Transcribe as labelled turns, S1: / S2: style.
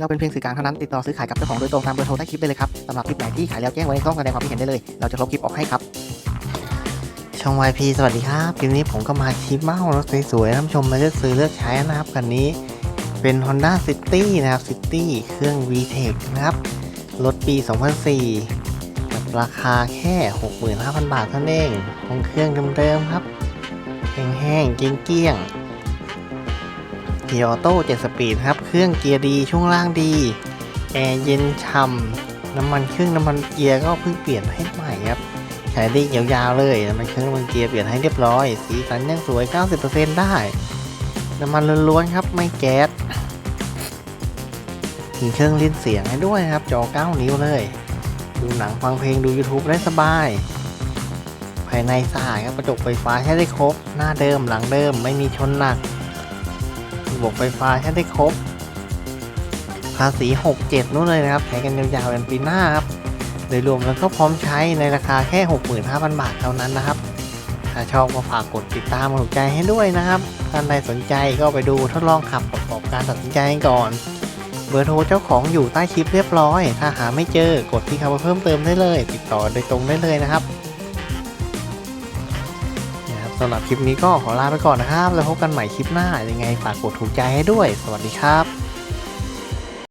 S1: เราเป็นเพียงสื่อกลางเท่านั้นติดต่อซื้อขายกับเจ้าของโดยตรงตามเบอร์โทรใต้คลิปได้เลยครับสำหรับคลิปไหนที่ขายแล้วแจ้งไว้ในช่องแสดงความคิดเห็นได้เลย เราจะลบคลิปออกให้ครับ ช่อง YP สวัสดีครับคลิปนี้ผมก็มาชิปเมารถสวยๆท่านผู้ชมมาเลือกซื้อเลือกใช้นะครับคันนี้เป็น Honda City นะครับ City เครื่อง VTEC นะครับ รถปี 2004กับราคาแค่ 65,000 บาทเท่านั้นเองของเครื่องเดิมๆครับ แห้งๆเกี้ยงๆ เกียร์ออโต้7สปีดครับ เครื่องเกียร์ดีช่วงล่างดี แอร์เย็นช่ำน้ำมันเครื่องน้ำมันเกียร์ก็เพิ่งเปลี่ยนให้ใหม่ครับใช้ได้ยาวๆเลยน้ำมันเครื่องน้ำมันเกียร์เปลี่ยนให้เรียบร้อย สีสันยังสวย 90%ได้ น้ำมันล้วนๆครับไม่แก๊สมีเครื่องเล่นเสียงให้ด้วยครับ จอ 9 นิ้วเลย ดูหนังฟังเพลงดู YouTube ได้สบาย ภายในสะอาดครับกระจกไฟฟ้าใช้ได้ครบ หน้าเดิมหลังเดิมไม่มีชนหนัก ระบบไฟฟ้าใช้ได้ครบ ภาษี 67 นู่นเลยนะครับ ใช้กันยาวๆเป็นปีหน้าครับ โดยรวมแล้วก็พร้อมใช้ในราคาแค่ 65,000 บาทเท่านั้นนะครับ ถ้าชอบก็ฝากกดติดตามกดถูกใจให้ด้วยนะครับท่านใดสนใจก็ไปดูทดลองขับประกอบการตัดสินใจก่อน เบอร์โทรเจ้าของอยู่ใต้คลิปเรียบร้อย ถ้าหาไม่เจอกดที่คำว่าเพิ่มเติมได้เลย ติดต่อโดยตรงได้เลยนะครับ สำหรับคลิปนี้ก็ขอลาไปก่อนนะครับ แล้วพบกันใหม่คลิปหน้ายังไงฝากกดถูกใจให้ด้วย สวัสดีครับ